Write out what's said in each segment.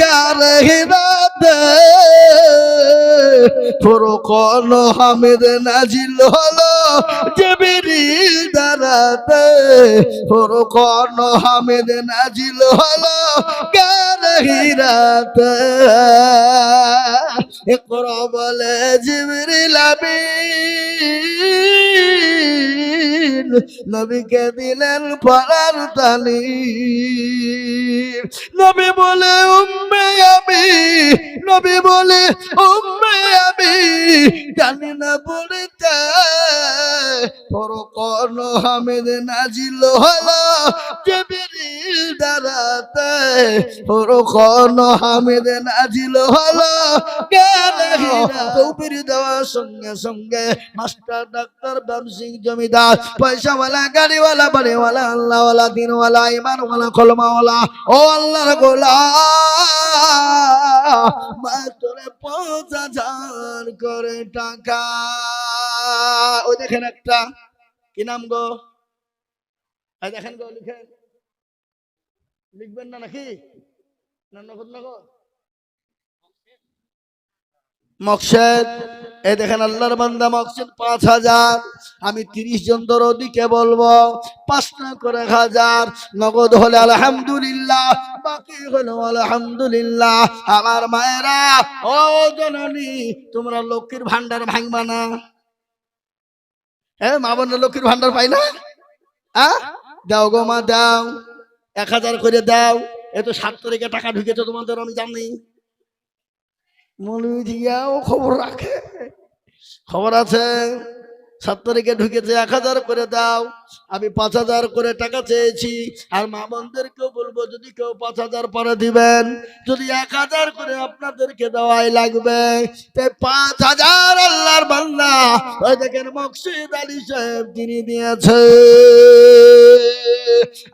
গারে হিরাতে। কোন হামিদ নাজিল হলো। জিবরিল দারাতে ফুরকন হামিদ নাজিল হলো গারে হিরাতে? ইকরা বলে জিবরিল আমিন, নবীকে দিলেন পড়ার তালিম। নবী বলে, উম্মে আমি নবী বলে, উম্মে আমি জানি না বলতে ফরকন হামিদ নাজিল হলো জিবরিল দারাতে ফরকন হামিদ নাজিল হলো তৌবির দেওয়ার সঙ্গে সঙ্গে মাস্টার ডাক্তার ব্যবসিক জমিদার, পয়সাওয়ালা, গাড়িওয়ালা, বাড়িওয়ালা, আল্লাহওয়ালা, দিনওয়ালা, ইমানওয়ালা, কলমাওয়ালা, ও আল্লাহর গোলা পাঁচ হাজার করে টাকা। ওই দেখেন একটা, কি নাম গো? দেখেন গো, লিখেন। লিখবেন না নাকি? নগদ নগদ মকসেদ এই দেখেন, আল্লাহর বান্দা মকসেদ পাঁচ হাজার, আমি তিরিশ জন দরদিকে বলব পাঁচটা করে হাজার, নগদ হলে আলহামদুলিল্লাহ, বাকি হলো আলহামদুলিল্লাহ। আমার মায়েরা, ও জননী, তোমরা লক্ষ্মীর ভান্ডার ভাঙবা না। হ্যাঁ মা বোনের লক্ষ্মীর ভান্ডার পাই না? আ? দাও গো মা, দাও। এক হাজার করে দাও। এত সাত তারিখে টাকা ঢুকেছে তোমাদের, আমি জানি। মৌলবী জিয়াও খবর রাখে। খবর আছে? সাত তারিখে ঢুকেছে, এক হাজার করে দাও। আমি পাঁচ হাজার করে টাকা চেয়েছি। আর মা বোনদেরকেও বলব, যদি কেউ পাঁচ হাজার পরে দিবেন, যদি এক হাজার করে আপনাদেরকে দেওয়াই লাগবে। পাঁচ হাজার আল্লাহর বান্দা। ওই দেখেন মকসিদ আলী সাহেব, তিনি দিয়েছে।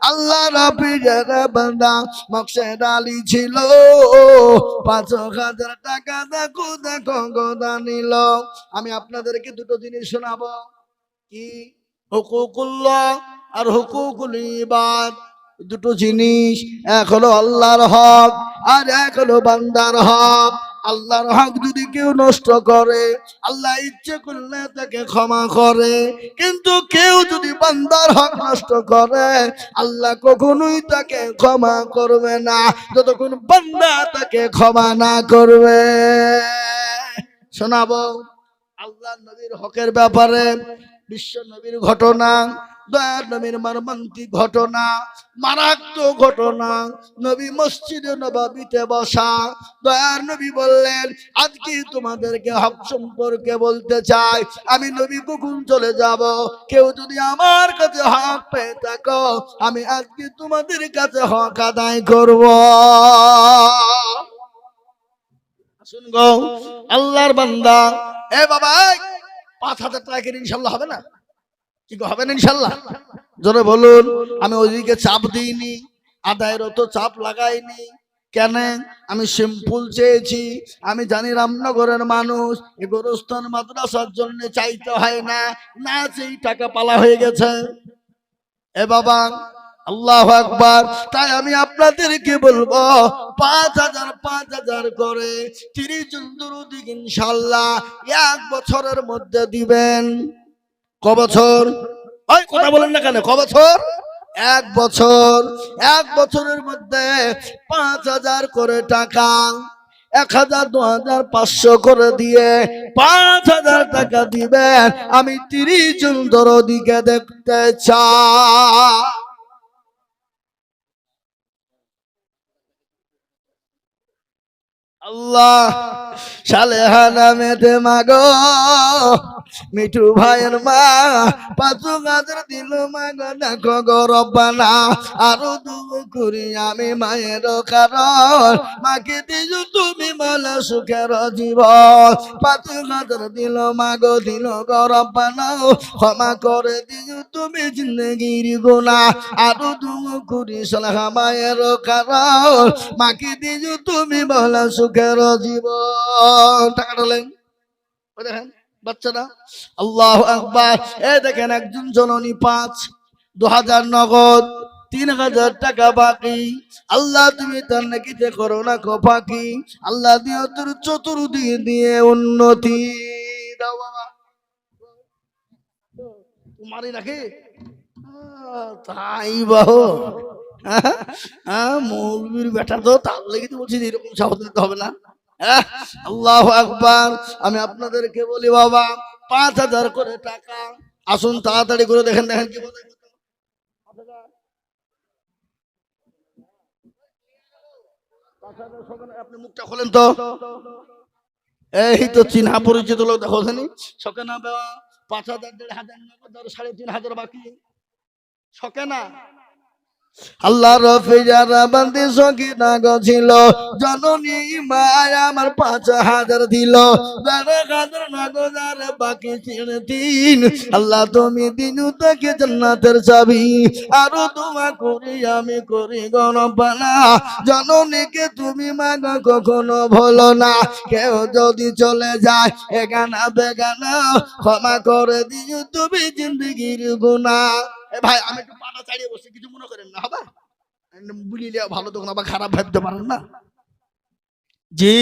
আল্লাহ রাফিজের বান্দা, মকসিদ আলী ছিল। পাঁচ হাজার টাকা দেখো দেখো, গোদা নিল। আমি আপনাদেরকে দুটো জিনিস শোনাবো। কি? হুকুকুল্লাহ আর হুকুকুল ইবাদ। দুটো জিনিস, এক হলো আল্লাহর হক আর এক হলো বান্দার হক। আল্লাহর হক যদি কেউ নষ্ট করে, আল্লাহ ইচ্ছে করলে তাকে ক্ষমা করে। কিন্তু কেউ যদি বান্দার হক নষ্ট করে, আল্লাহ কখনোই তাকে ক্ষমা করবে না। যতক্ষণ বান্দা তাকে ক্ষমা না করবে। শোনাবো আল্লাহ নবীর হকের ব্যাপারে, বিশ্ব নবীর ঘটনা আমি নবী কখন চলে যাব? কেউ যদি আমার কাছে হক পেয়ে থাকো, আমি আজকে তোমাদের কাছে হক আদায় করব? শুন আল্লাহর বান্দা। এ বাবা পাঁচ হাজার টাকা ইনশাল্লাহ হবে না? কি গো, হবে না ইনশাল্লাহ? জোরে বলুন আমি ওইদিকে চাপ দিইনি আদায়ের তো চাপ লাগাইনি। কেন? আমি সিম্পল চেয়েছি আমি জানি রামনগরের মানুষ এ গোরস্থান মাদ্রাসার জন্য চাইতে হয় না না সেই টাকা পালা হয়ে গেছে। এ বাবা আল্লাহ আকবার তাই আমি আপনাদেরকে বলব পাঁচ হাজার পাঁচ হাজার করে তিরিশ জন দুরুদিক ইনশাল্লাহ এক বছরের মধ্যে দিবেন। ক বছর ওই কথা বলেন না কেন? ক বছর এক বছর। এক বছরের মধ্যে পাঁচ হাজার করে টাকা এক হাজার দু হাজার পাঁচশো করে দিয়ে পাঁচ হাজার টাকা দিবেন। আমি তিরিশ জন দরদিকে দেখতে চাই। আল্লাহ। সালেহা নামেতে মাগো। মিঠু ভাইয়ের মা, পাঁচু গাছের দিল মাগো। দেখো গো রব্বানা, আরও দুঃখ করি আমি মায়ের কারণ। মাকে দিজু তুমি বলে সুখের জীবন। পাঁচু গাছের দিল মাগো, দিল গো রব্বানা। ক্ষমা করে দিজু তুমি জিন্দগির গুণা। আরও দুঃখ করি সালেহা মায়ের কারণ। মাকে দিজু তুমি বলে সুখের জীবন। টাকা ঢালেন দেখেন বাচ্চারা আল্লাহ আকবার। এ দেখেন একজন জননী পাঁচ দু হাজার নগদ তিন হাজার টাকা বাকি। আল্লাহ তুমি তার নাকিতে করো না কপাকি। আল্লাহ দিয়ে তোর চতুর্দিকে দিয়ে উন্নতি। দাও তোমারই নাকি? তাই বাহ। হ্যাঁ মৌলবীর তো তার লেগে তো বলছি এরকম দিতে হবে না। হ্যাঁ, আল্লাহ আমি আপনাদেরকে বলি বাবা পাঁচ হাজার করে টাকা। আসুন তাড়াতাড়ি করে দেখেন দেখেন কি বলে। চিনহা পরিচিত লোক দেখো না পাঁচ হাজার দেড় হাজার সাড়ে তিন হাজার বাকি। শখে না? আল্লাহ রফি যারা বান্দি সখী না ছিল, জননী মায় আমার পাঁচ হাজার দিল। বাকি দিন। আল্লাহ তুমি দিন তাকে জান্নাতের চাবি, আরও তোমা করি আমি করি গণপানা জননীকে তুমি মাগ কখনো ভুলো না, কেউ যদি চলে যায় এগানা বেগানা, ক্ষমা করে দিও তুমি জিন্দগির গুণা ভাই, আমি একটু পাটা চাড়িয়ে বসে কিছু মনে করেন না, হবে? বুলিলে ভালো তখন আবার খারাপ ভাবতে পারেন না? জি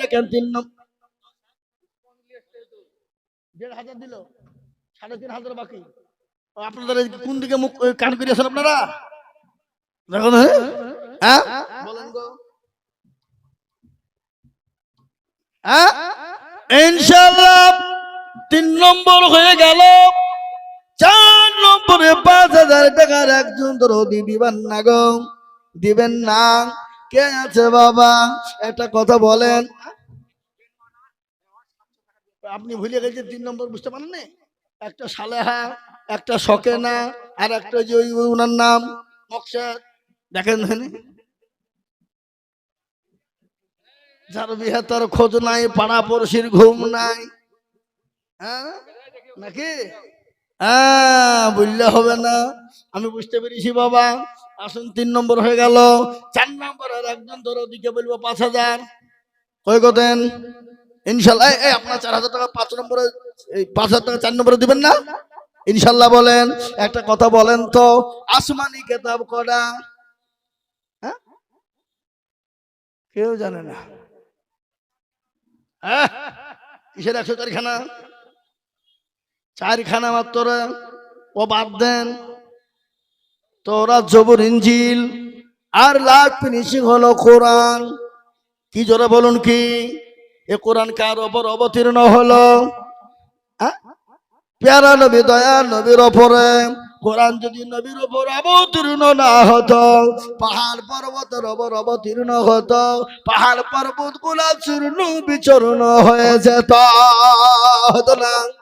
দেখেন তিন দেড় হাজার দিল, সাড়ে তিন হাজার বাকি। আপনাদের কোন দিকে মুখ কান করিয়েছেন আপনারা? দেখুন হ্যাঁ? হ্যাঁ? বলেন গো। হ্যাঁ? ইনশাআল্লাহ তিন নম্বর হয়ে গেল। চার নম্বরে পাঁচ হাজার টাকার একজন তোর দিবেন না গো। দিবেন না। কে আছে বাবা? একটা কথা বলেন। আপনি ভুলে গেছেন, তিন নম্বর বুঝতে পারেন একটা সালেহা, একটা শকেনা, আর একটা যে ওনার নাম দেখেন। যার বিহে তার খোঁজ নাই পাড়া পড়শির ঘুম নাই। হ্যাঁ? নাকি? হ্যাঁ বললে হবে না। আমি বুঝতে পেরেছি বাবা। আসুন তিন নম্বর হয়ে গেল। চার নম্বর আর একজন ধরো ওদিকে বলব পাঁচ হাজার। কই কতেন ইনশাল্লাহ এই, আপনার চার হাজার টাকা পাঁচ নম্বরে পাঁচ হাজার টাকা চার নম্বরে দিবেন না? ইনশাল্লাহ বলেন। একটা কথা বলেন তো আসমানি কেতাব করা হ্যাঁ? কেউ জানে না। হ্যাঁ? কিসের একশো চারখানা চারখানা মাত্র ও বাদ দেন। তোরা জবর ইঞ্জিল আর লাখ ফিনিশিং হলো কোরআন। কি জোরে বলুন কি? এ কোরআন কার ওপর অবতীর্ণ হলো? পেয়ারা নবী, দয়া নবীর ওপরে। কোরআন যদি নবীর ওপর অবতীর্ণ না হতো, পাহাড় পর্বতের ওপর অবতীর্ণ হতো, পাহাড় পর্বতগুলা চূর্ণ বিচূর্ণ হয়ে যেত। না।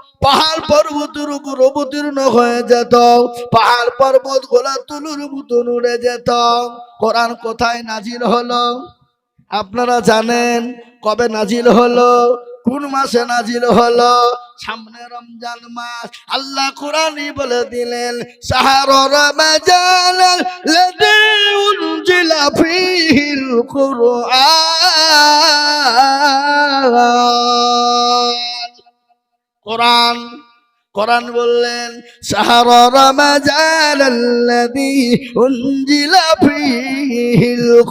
পাহাড় পর্বতের উপর অবতীর্ণ হয়ে যেত, পাহাড় পর্বত গোলা তুলুর মতন উড়ে যেত। কোরআন কোথায় নাজিল হলো? আপনারা জানেন কবে নাজিল হলো? কোন মাসে নাজিল হলো? সামনে রমজান মাস। আল্লাহ কোরআনই বলে দিলেন, সাহার কোরআন কোরআন বললেন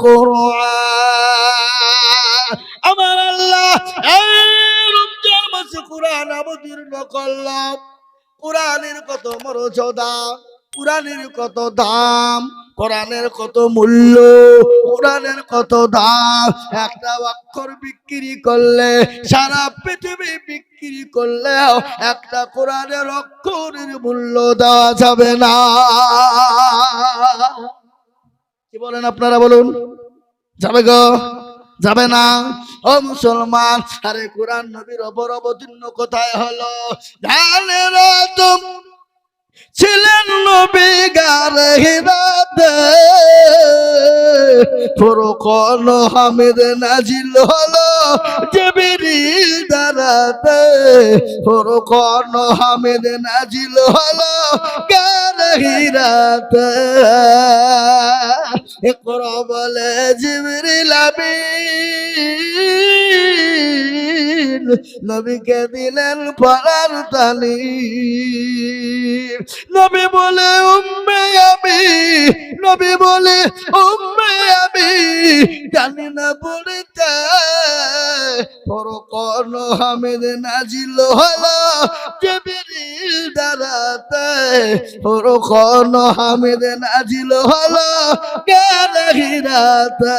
কুরআন। আমার আল্লাহ কোরআন অবতীর্ণ করলাম। কোরআনের কত মর্যাদা, কোরআনের কত দাম কোরআনের কত মূল্য, কোরআনের কত দাম। একটা অক্ষর বিক্রি করলে, সারা পৃথিবী বিক্রি করলেও একটা কোরআনের অক্ষরের মূল্য দেওয়া যাবে না। কি বলেন আপনারা বলুন? যাবে গো? যাবে না? ও মুসলমান, আরে কোরআন নবীর অপর অবতীর্ণ কোথায় হলো? তুম ছিলেন নবী গারে হিরাতে। ফুরকন হামিদ নাজিল হলো জিবরিল দারাতে ফুরকন হামিদ নাজিল হলো গারে হিরাতে। ইকরা বলে জিবরিল আমিন। নবীকে দিলেন পড়ার তালিম নবী বলে, উম্মে আমি। নবী বলে, উম্মে আমি। জানি না পড়তে পরকন হামিদ নাজিল হলো জিবরিল দারাতে পরকন হামিদ নাজিল হলো হিরাতে?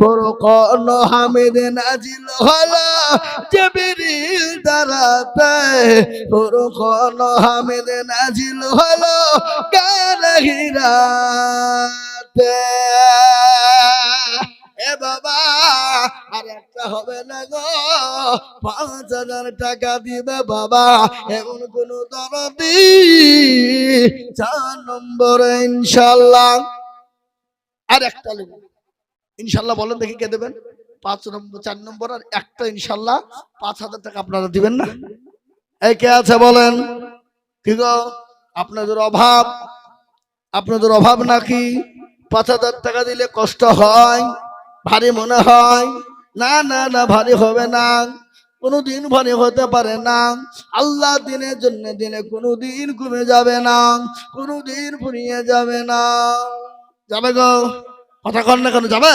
ফরকন হামিদ নাজিল হলো জিবরিল দারাতে। ফরকন হামিদ নাজিল হলো গান হিরাতে। এ বাবা, আর একটা হবে না গো। পাঁচ হাজার টাকা দিবে বাবা, এমন কোন দরদি। চার নম্বরে ইনশাল্লাহ। আর একটা লোক ইনশাল্লাহ বলেন দেখি কে দেবেন? পাঁচ নম্বর, চার নম্বর আর একটা ইনশাল্লাহ পাঁচ হাজার টাকা আপনারা দিবেন না? এই কে আছে বলেন? কি গো? আপনাদের অভাব? আপনাদের অভাব নাকি? পাঁচ হাজার টাকা দিলে কষ্ট হয়? ভারী মনে হয়? না না না, ভারী হবে না। কোনোদিন ভারী হতে পারে না। আল্লাহ দিনের জন্য দিনে কোনোদিন কমে যাবে না। কোনোদিন ফুরিয়ে যাবে না। যাবে গো? কথা কর না কেন, যাবে?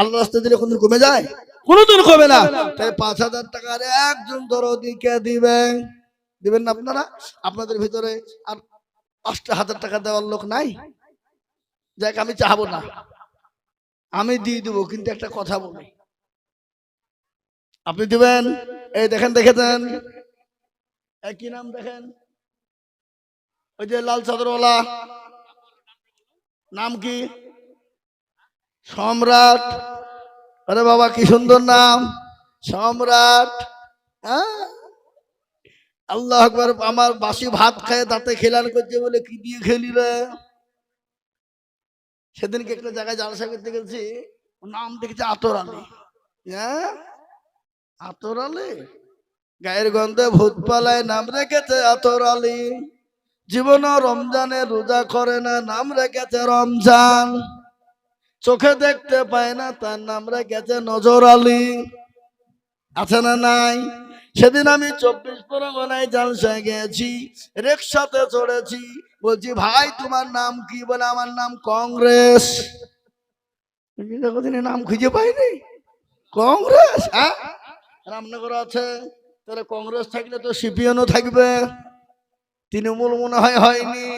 আল্লাহ রাস্তা দিলে কোনদিন কমে যায়? কোনোদিন কমে না। তাই পাঁচ হাজার টাকার একজন ধরো দরদিকে দিবেন দিবেন না আপনারা? আপনাদের ভিতরে আর পাঁচটা হাজার টাকা দেওয়ার লোক নাই? যাক, আমি চাহাবো না। আমি দিয়ে দেবো, কিন্তু একটা কথা বলি। আপনি দিবেন? এই দেখেন, দেখেছেন? এই কি নাম দেখেন। ওই যে লাল চাদরওয়ালা। নাম কি? সম্রাট। আরে বাবা, কি সুন্দর নাম। সম্রাট হ্যাঁ? আল্লাহ আকবার, আমার বাসি ভাত খায়, দাঁতে খেলান করছে বলে কি দিয়ে খেলি রে? সেদিনকে একটা জায়গায় জালসা করতে গেছি নাম দেখেছে আতর আলী। হ্যাঁ? আতর আলী? গায়ের গন্ধে ভূত পালায়, নাম রেখেছে আতর আলী। জীবন রমজানে রোজা করে না, নাম রেখেছে রমজান। চোখে দেখতে পায় না, তার নাম রেখেছে নজর আলী। আছে না নাই? সেদিন আমি চব্বিশ পরগনায় জালসায় গেছি রিক্সাতে চড়েছি। বলছি, ভাই, তোমার নাম কি? বলে, আমার নাম কংগ্রেস। নাম খুঁজে পাইনি। কংগ্রেস হ্যাঁ? রামনগর আছে, তাহলে কংগ্রেস থাকলে তো সিপিএনও থাকবে। তৃণমূল মনে হয় হয়নি।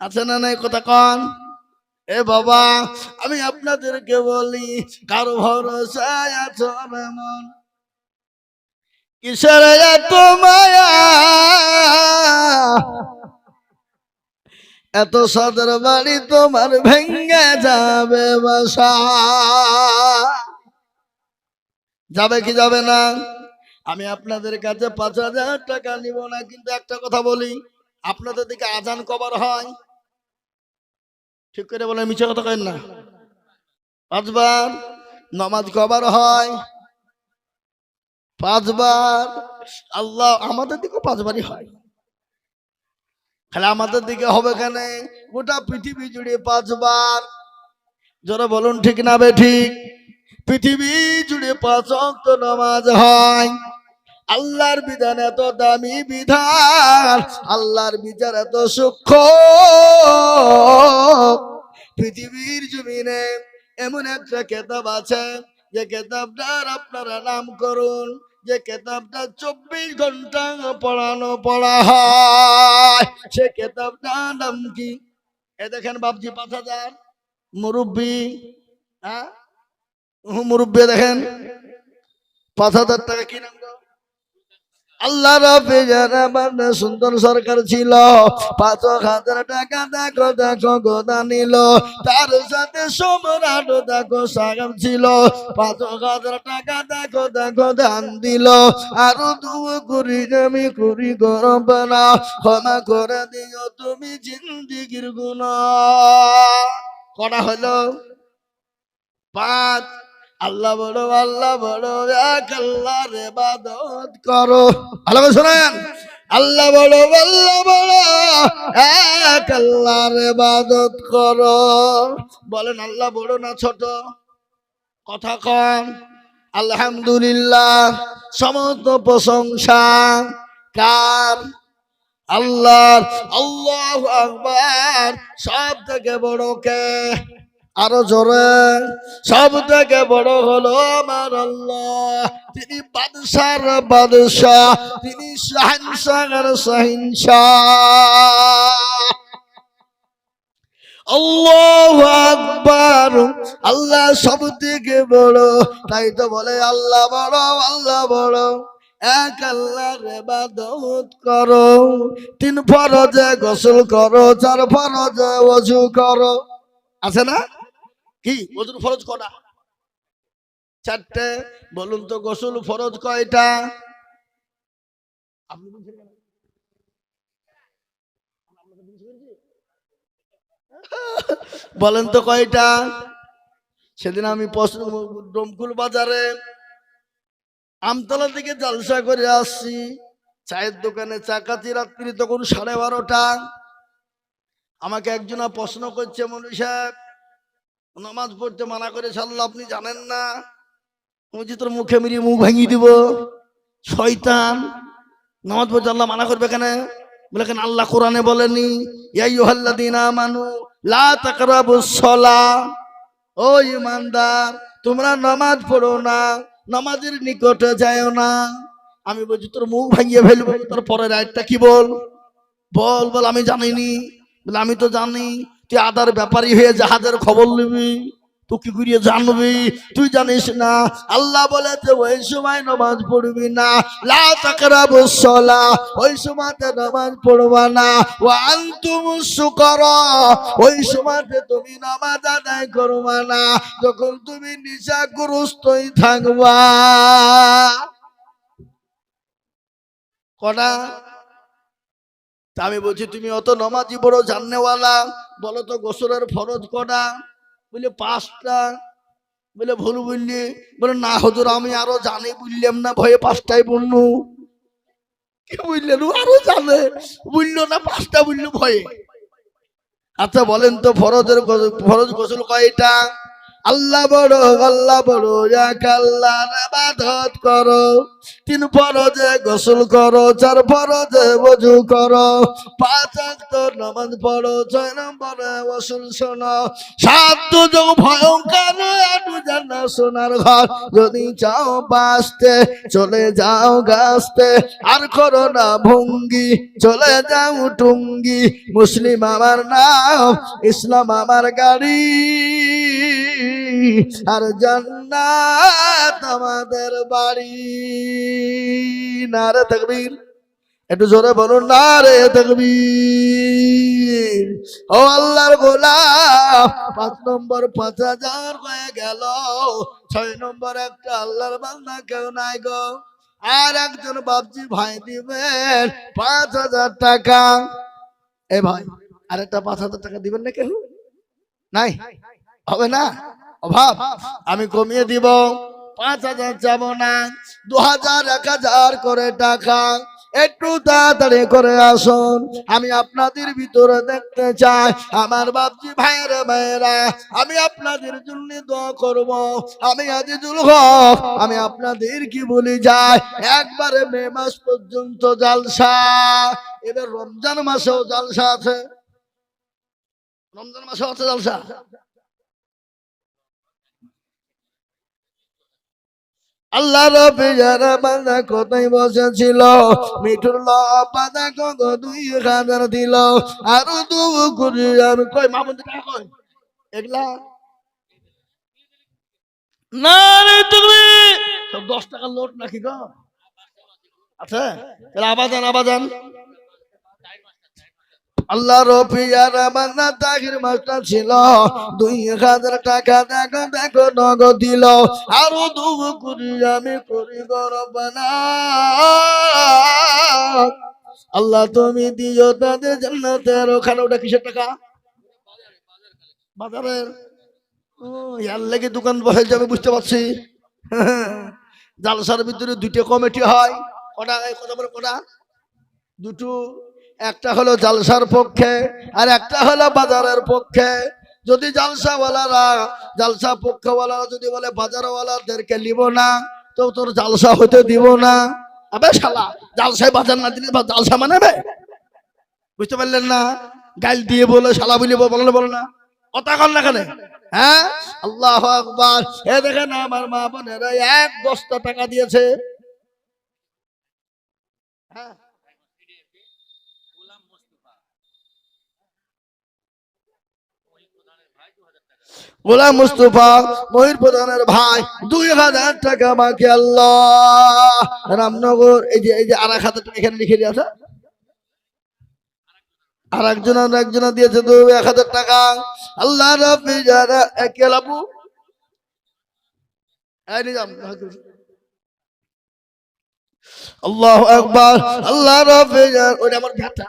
আছে না নাই কথা কন? এ বাবা, আমি আপনাদেরকে বলি, কারও ভরসায় আছো এমন? কিসের এত মায়া? এত সদর বাড়ি তোমার ভেঙ্গে যাবে বাসা। যাবে কি যাবে না? আমি আপনাদের কাছে পাঁচ হাজার টাকা নিব না, কিন্তু একটা কথা বলি, আপনাদের দিকে আজান কবার হয়? ঠিক করে বলে মিছে কথা কেন না। পাঁচবার নমাজ কবার হয়, পাঁচবার আল্লাহ আমাদের দিকেও পাঁচবারই হয়। খালি আমাদের দিকে হবে কেন? গোটা পৃথিবী জুড়ে পাঁচবার। যারা বলুন, ঠিক না বে ঠিক? পৃথিবী জুড়ে পাঁচ অক্ত নামাজ হয়। আল্লাহর বিধান এত দামি বিধান, আল্লাহর বিচার এত সূক্ষ্ম। পৃথিবীর জমিনে এমন একটা কেতাব আছে, যে কেতাবটার আপনারা নাম করুন, যে কেতাবটা চব্বিশ ঘণ্টা পড়ানো পড়া হয়। সে কেতাবটা নাম কি? এ দেখেন বাপজি পাঁচ হাজার, মুরব্বী হ্যাঁ? মুরব্বী, দেখেন। পাঁচ হাজার টাকা কি নাম? আল্লাহ রবে যারা সুন্দর সরকার ছিল। পাঁচ হাজার টাকা দেখো দেখো গোদা নিল। তার সাথে সম্রাট দেখো সাগর ছিল। পাঁচ হাজার টাকা দেখো দেখো দান দিল। আরও দু কুড়ি আমি কুড়ি গরম না ক্ষমা করে দিও তুমি জিন্দিগির গুণ। কটা হলো? পাঁচ। আল্লাহ বড় আল্লাহ বড়, এক আল্লাহর ইবাদত করো। ভালো করে শোনেন। আল্লাহ বড় আল্লাহ বড়, এক আল্লাহর ইবাদত করো। বলেন আল্লাহ বড় না ছোট? কথা কম আলহামদুলিল্লাহ, সমস্ত প্রশংসা কার? আল্লাহ আল্লাহ আকবার। সব থেকে বড় কে? আরও জোরে। সব থেকে বড় হলো আমার আল্লাহ। তিনি বাদশার বাদশাহ, তিনি শাহিনশাহের সহিংসা আল্লাহ আল্লাহ সব থেকে বড়। তাই তো বলে, আল্লাহ বড় আল্লাহ বড়। এক আল্লাহর ইবাদত করো। তিন ফরজে গোসল করো, চার ফরজে ওযু করো। আছে না? কি? ওযুর ফরজ কটা চারটে। বলুন তো গোসল ফরজ কয়টা? আপনি বলেন তো কয়টা? সেদিন আমি ডমকুল বাজারে আমতলা থেকে জালসা করে আসছি। চায়ের দোকানে চাকাতি রাত্রি তখন সাড়ে বারোটা। আমাকে একজনা প্রশ্ন করছে মনু সাহেব নামাজ পড়তে মানা করে সাল্লাহ আপনি জানেন না। বলছি তোর মুখে মিরিয়ে মুখ ভাঙিয়ে দিব। শয়তান, নামাজ পড়তে আল্লাহ মানা করবে কেন? বলে কেন আল্লাহ কোরআনে বলেনি আমানু, লা সালাহ ও ইমানদার, তোমরা নামাজ পড়ো না, নামাজের নিকটে যাও না। আমি বলছি, তোর মুখ ভাঙিয়ে ফেলব, তোর পরের আয়টা কি বল? বল বল, আমি জানিনি। বলে, আমি তো জানি। তুই আদার ব্যাপারী হয়ে জাহাজের খবর নিবি তুই কি করিয়ে জানবি, তুই জানিস না, আল্লাহ বলেছে, ওই সময় নামাজ পড়বি না, লা তাকরাবু সলা, ওই সময়তে নামাজ পড়বা না ও আনতুম সুকরা ওই সময়তে তুমি নামাজ আদায় করবা না, যখন তুমি নিশাগ্রস্তই থাকবা। কটা? তা আমি বলছি, তুমি অত নমাজি বড় জাননেওয়ালা বলো তো গোসলের ফরজ কটা? বলে, পাঁচটা। বলে, ভুল বললি বলে, না হজুর, আমি আরও জানি, বুঝলাম না, ভয়ে পাঁচটাই পড়লু কি বুঝলেন ও আরও জানে। বুঝলো না, পাঁচটা বুঝলো ভয়ে। আচ্ছা বলেন তো, ফরজের ফরজ গোসল কয়টা? আল্লাহ বড় আল্লাহ বড়, এক আল্লাহর ইবাদত করো। তিন ফরজে গোসল করো, চার ফরজে ওযু করো। পাঁচ ওয়াক্ত নামাজ পড়ো, ছয় নম্বরে ওসুল শোনো। সাত দুজন ভয়ঙ্কর আটু জানা সোনার ঘর। যদি চাও বাঁচতে, চলে যাও গাছতে। আর করো না ভঙ্গি, চলে যাও টুঙ্গি। মুসলিম আমার নাম, ইসলাম আমার গাড়ি। আর জান্নাত আমাদের বাড়ি। না রে তকবীর। একটু জোরে বলুন না রে তকবীর। ও আল্লাহর গোলাম, পাঁচ নম্বর পাঁচ হাজার হয়ে গেল। ছয় নম্বর একটা আল্লাহর বান্দা কেউ নাই গো। আর একজন বাবজি ভাই দিবেন পাঁচ হাজার টাকা। এ ভাই, আরেকটা পাঁচ হাজার টাকা দিবেন না কেউ? নাই? হবে না? অভাব, আমি কমিয়ে দিব পাঁচ হাজার যাব না, দু হাজার, এক হাজার করে টাকা। একটু তাড়াতাড়ি করে আসুন, আমি আপনাদের ভিতরে দেখতে চাই। আমার বাপজি ভাইয়ের ভাইয়েরা, আমি আপনাদের জন্য দোয়া করব। আমি আজিজুল হক, আমি আপনাদের কি বলি যাই? একবারে মে মাস পর্যন্ত জালসা, এবার রমজান মাসেও জালসা আছে। রমজান মাসেও আছে জালসা? আল্লাহ রবি যারা বান্দা কোথায় বসেছিল? মিঠুর লাদা কত দুই হাজার দিল। আরও দু টাকা তুমি দশ টাকার লোট নাকি গো? আচ্ছা আবাদান আবাদান আল্লাহ রফিয়ার বান্দা তাহির মাস্টার ছিল। দুই হাজার টাকা দেখো দেখো, নগদ দিল। আরও দু করি আমি করি গরবানা আল্লাহ তুমি দিও তাদের জান্নাতের ওখানে ওটা কিসের টাকা? বাজারের। ইয়ার লেগে দোকান বসে যাবে, বুঝতে পারছি। জালসার ভিতরে দুইটা কমিটি হয়। কটা? কথা বলে কটা? দুটো। একটা হলো জালসার পক্ষে, আর একটা হলো বাজারের পক্ষে। যদি জালসাওয়ালারা, জালসা পক্ষওয়ালারা যদি বলে, বাজারওয়ালাদেরকে নিব না, তো তোর জালসা হতে দিব না। আবে শালা, জালসায় বাজার না দিলে জালসা মানাবে? বুঝতে পারলেন না? গাইল দিয়ে বলে, শালা বলি বলে, বলো না। কথা কর না কেন? হ্যাঁ? আল্লাহ আকবার। এ দেখেন আমার মা বোনেরা এক দশটা টাকা দিয়েছে। হ্যাঁ? গোলাম মুস্তফা, মহির প্রধানের ভাই, দুই হাজার টাকা বাকি আল্লাহ। রামনগর, এই যে এই যে আর এক হাজার টাকা এখানে লিখে দিয়ে আছে আর একজন আর একজন দিয়েছে দুই, এক হাজার টাকা। আল্লাহ রবি যারা একে লাবু? আল্লাহ আকবার, আল্লাহ রবি যারা ওইটা আমার ভেটা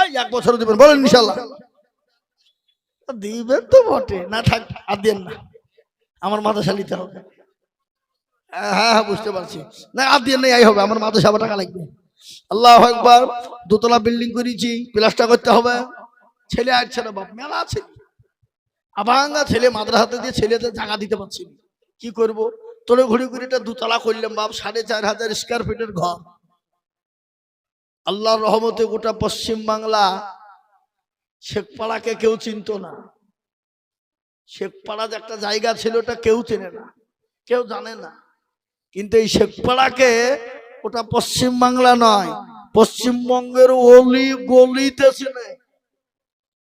এই এক বছর দিবেন বলেন ইনশাল্লাহ দিবেন তো বটে না থাক আর দেন না। আমার মাথা সালিতে হবে। হ্যাঁ হ্যাঁ হ্যাঁ, বুঝতে পারছি। না আর দিয়ে নেই হবে আমার মাথা সাবা টাকা লাগবে। আল্লাহ একবার দোতলা বিল্ডিং করেছি প্লাস্টার করতে হবে। ছেলে আসছে না বাপ মেলা আছে। আবাঙ্গা ছেলে মাদ্রাসাতে দিয়ে ছেলেদের জায়গা দিতে পারছি। কি করব? তোরে ঘুরি ঘুরিটা দুতলা করলাম বাপ সাড়ে চার হাজার স্কোয়ার ফিটের ঘর। আল্লাহর রহমতে গোটা পশ্চিম বাংলা শেখপাড়াকে কেউ চিনতো না। শেখপাড়া যে একটা জায়গা ছিল, ওটা কেউ চেনে না, কেউ জানে না। কিন্তু এই শেখপাড়াকে ওটা পশ্চিম বাংলা নয়, পশ্চিমবঙ্গের অলি গলিতে চিনে।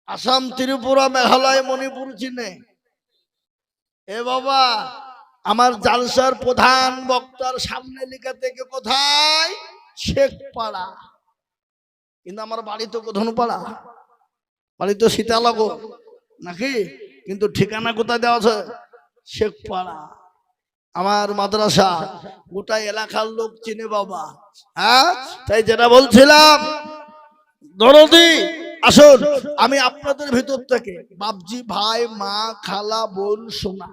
আসাম, ত্রিপুরা, মেঘালয়, মণিপুর চিনে। এ বাবা, আমার জালসার প্রধান বক্তার সামনে লিখা থেকে কোথায়? শেখপাড়া। কিন্তু আমার বাড়ি তো ধনুপাড়া বাড়ি তো সীতালগো নাকি? কিন্তু ঠিকানা কোথায় দেওয়া আছে? শেখপাড়া। আমার মাদ্রাসা, গোটা এলাকার লোক চিনে বাবা। হ্যাঁ? তাই যেটা বলছিলাম, দরদি, আসুন, আমি আপনাদের ভিতর থেকে, বাপজি, ভাই, মা, খালা, বোন, সোনা।